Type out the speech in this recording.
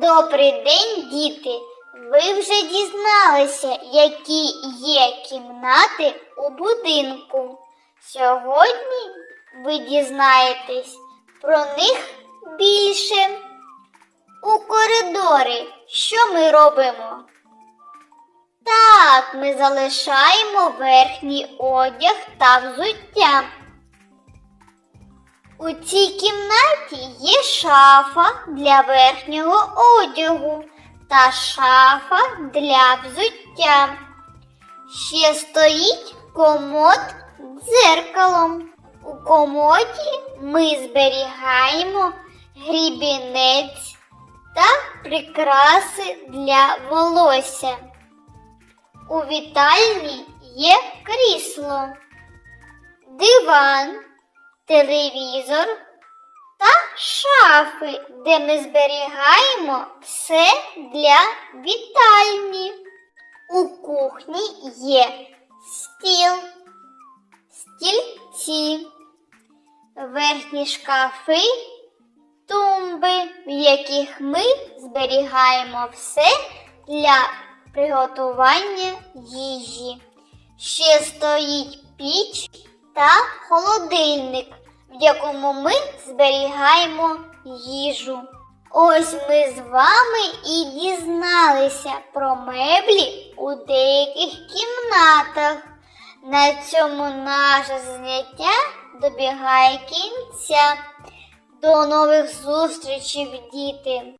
Добрий день, діти! Ви вже дізналися, які є кімнати у будинку. Сьогодні ви дізнаєтесь про них більше. У коридорі що ми робимо? Так, ми залишаємо верхній одяг та взуття. У цій кімнаті є шафа для верхнього одягу та шафа для взуття. Ще стоїть комод з дзеркалом. У комоді ми зберігаємо грібінець та прикраси для волосся. У вітальні є крісло, диван, телевізор та шафи, де ми зберігаємо все для вітальні. У кухні є стіл, стільці, верхні шкафи, тумби, в яких ми зберігаємо все для приготування їжі. Ще стоїть піч та холодильник, якому ми зберігаємо їжу. Ось ми з вами і дізналися про меблі у деяких кімнатах. На цьому наше заняття добігає кінця. До нових зустрічей, діти!